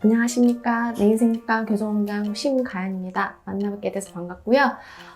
안녕하십니까. 내 인생과 교정원장 심가연입니다. 만나뵙게 돼서 반갑고요.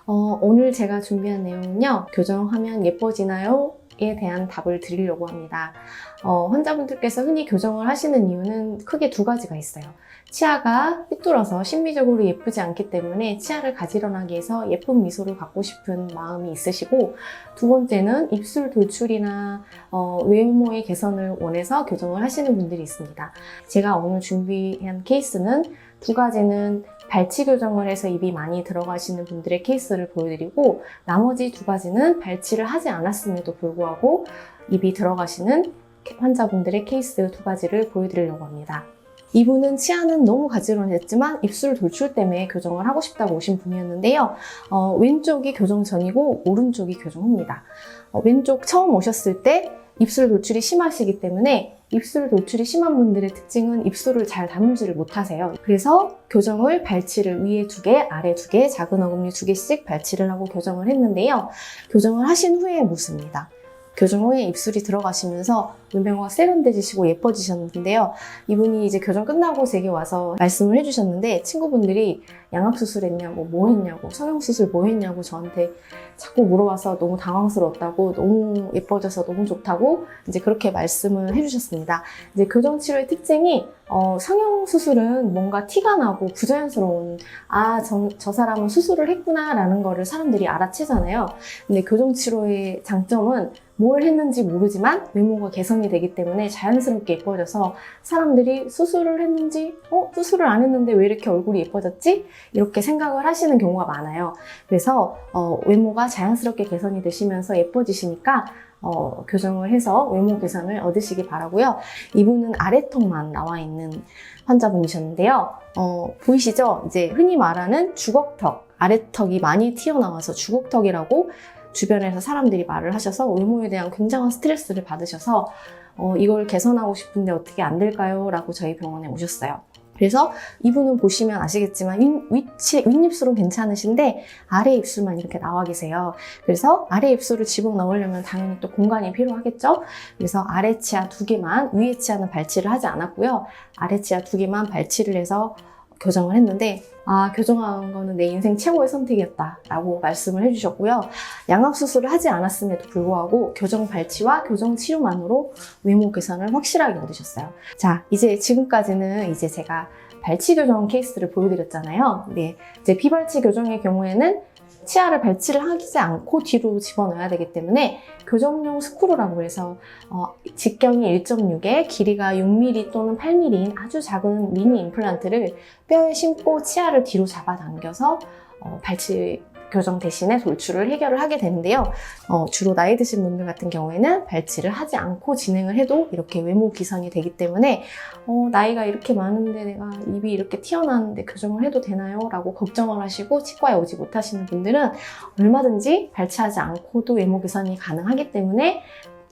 어, 오늘 제가 준비한 내용은요. 교정하면 예뻐지나요? 에 대한 답을 드리려고 합니다. 어, 환자분들께서 흔히 교정을 하시는 이유는 크게 두 가지가 있어요. 치아가 삐뚤어서 심미적으로 예쁘지 않기 때문에 치아를 가지런하게 해서 예쁜 미소를 갖고 싶은 마음이 있으시고 두 번째는 입술 돌출이나 어, 외모의 개선을 원해서 교정을 하시는 분들이 있습니다. 제가 오늘 준비한 케이스는 두 가지는 발치 교정을 해서 입이 많이 들어가시는 분들의 케이스를 보여드리고 나머지 두 가지는 발치를 하지 않았음에도 불구하고 입이 들어가시는 환자분들의 케이스 두 가지를 보여드리려고 합니다. 이분은 치아는 너무 가지런했지만 입술 돌출 때문에 교정을 하고 싶다고 오신 분이었는데요. 어, 왼쪽이 교정 전이고 오른쪽이 교정 후입니다. 어, 왼쪽 처음 오셨을 때 입술 돌출이 심하시기 때문에 입술 돌출이 심한 분들의 특징은 입술을 잘 다물지를 못하세요. 그래서 교정을 발치를 위에 두 개, 아래 두 개, 작은 어금니 두 개씩 발치를 하고 교정을 했는데요. 교정을 하신 후의 모습입니다. 교정 후에 입술이 들어가시면서 눈병화가 세련돼지시고 예뻐지셨는데요. 이분이 이제 교정 끝나고 제게 와서 말씀을 해주셨는데 친구분들이 양압수술 했냐고 뭐 했냐고 성형수술 뭐 했냐고 저한테 자꾸 물어봐서 너무 당황스러웠다고 너무 예뻐져서 너무 좋다고 이제 그렇게 말씀을 해주셨습니다. 이제 교정 치료의 특징이 어, 성형수술은 뭔가 티가 나고 부자연스러운 아, 저, 저 사람은 수술을 했구나 라는 거를 사람들이 알아채잖아요. 근데 교정 치료의 장점은 뭘 했는지 모르지만 외모가 개선이 되기 때문에 자연스럽게 예뻐져서 사람들이 수술을 했는지, 어, 수술을 안 했는데 왜 이렇게 얼굴이 예뻐졌지? 이렇게 생각을 하시는 경우가 많아요. 그래서 어, 외모가 자연스럽게 개선이 되시면서 예뻐지시니까 어, 교정을 해서 외모 개선을 얻으시기 바라고요. 이분은 아래턱만 나와 있는 환자분이셨는데요. 어, 보이시죠? 이제 흔히 말하는 주걱턱, 아래턱이 많이 튀어나와서 주걱턱이라고 주변에서 사람들이 말을 하셔서 외모에 대한 굉장한 스트레스를 받으셔서 어, 이걸 개선하고 싶은데 어떻게 안 될까요? 라고 저희 병원에 오셨어요. 그래서 이분은 보시면 아시겠지만 윗, 위치, 윗입술은 괜찮으신데 아래 입술만 이렇게 나와 계세요. 그래서 아래 입술을 집어넣으려면 당연히 또 공간이 필요하겠죠? 그래서 아래 치아 두 개만, 위에 치아는 발치를 하지 않았고요. 아래 치아 두 개만 발치를 해서 교정을 했는데 아 교정한 거는 내 인생 최고의 선택이었다 라고 말씀을 해주셨고요. 양압수술을 하지 않았음에도 불구하고 교정 발치와 교정 치료만으로 외모 개선을 확실하게 얻으셨어요. 자 이제 지금까지는 이제 제가 발치 교정 케이스를 보여드렸잖아요. 네, 이제 비발치 교정의 경우에는 치아를 발치를 하지 않고 뒤로 집어넣어야 되기 때문에 교정용 스크루라고 해서 어, 직경이 1.6에 길이가 6mm 또는 8mm인 아주 작은 미니 임플란트를 뼈에 심고 치아를 뒤로 잡아당겨서 어, 발치 교정 대신에 돌출을 해결을 하게 되는데요. 어, 주로 나이 드신 분들 같은 경우에는 발치를 하지 않고 진행을 해도 이렇게 외모 기선이 되기 때문에 어, 나이가 이렇게 많은데 내가 입이 이렇게 튀어나왔는데 교정을 해도 되나요? 라고 걱정을 하시고 치과에 오지 못하시는 분들은 얼마든지 발치하지 않고도 외모 개선이 가능하기 때문에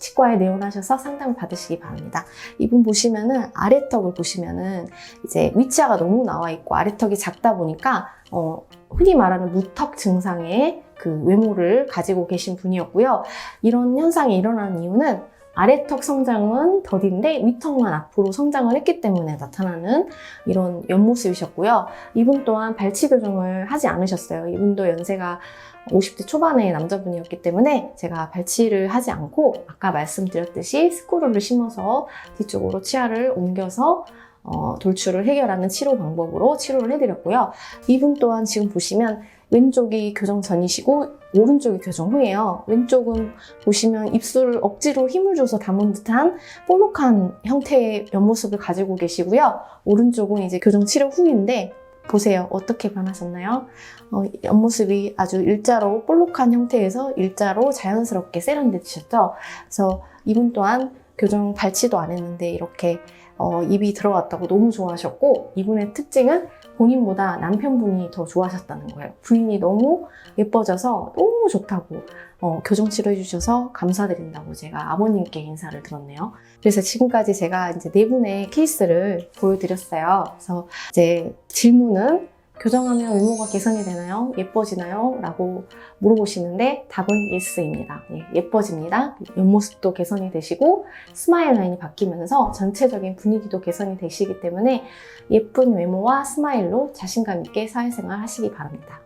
치과에 내원하셔서 상담을 받으시기 바랍니다. 이분 보시면은 아래턱을 보시면은 이제 위치아가 너무 나와 있고 아래턱이 작다 보니까 어, 흔히 말하는 무턱 증상의 그 외모를 가지고 계신 분이었고요. 이런 현상이 일어나는 이유는 아래턱 성장은 더딘데 위턱만 앞으로 성장을 했기 때문에 나타나는 이런 옆모습이셨고요. 이분 또한 발치 교정을 하지 않으셨어요. 이분도 연세가 50대 초반의 남자분이었기 때문에 제가 발치를 하지 않고 아까 말씀드렸듯이 스크루를 심어서 뒤쪽으로 치아를 옮겨서 어, 돌출을 해결하는 치료 방법으로 치료를 해드렸고요. 이분 또한 지금 보시면 왼쪽이 교정 전이시고 오른쪽이 교정 후예요. 왼쪽은 보시면 입술을 억지로 힘을 줘서 담은 듯한 볼록한 형태의 옆모습을 가지고 계시고요. 오른쪽은 이제 교정 치료 후인데 보세요. 어떻게 변하셨나요? 어, 옆모습이 아주 일자로 볼록한 형태에서 일자로 자연스럽게 세련되셨죠? 그래서 이분 또한 교정 발치도 안 했는데 이렇게 어, 입이 들어갔다고 너무 좋아하셨고 이분의 특징은 본인보다 남편분이 더 좋아하셨다는 거예요. 부인이 너무 예뻐져서 너무 좋다고 어, 교정 치료 해 주셔서 감사드린다고 제가 아버님께 인사를 드렸네요. 그래서 지금까지 제가 이제 네 분의 케이스를 보여드렸어요. 그래서 이제 질문은 교정하면 외모가 개선이 되나요? 예뻐지나요? 라고 물어보시는데 답은 예스입니다. 예, 예뻐집니다. 옆모습도 개선이 되시고 스마일 라인이 바뀌면서 전체적인 분위기도 개선이 되시기 때문에 예쁜 외모와 스마일로 자신감 있게 사회생활 하시기 바랍니다.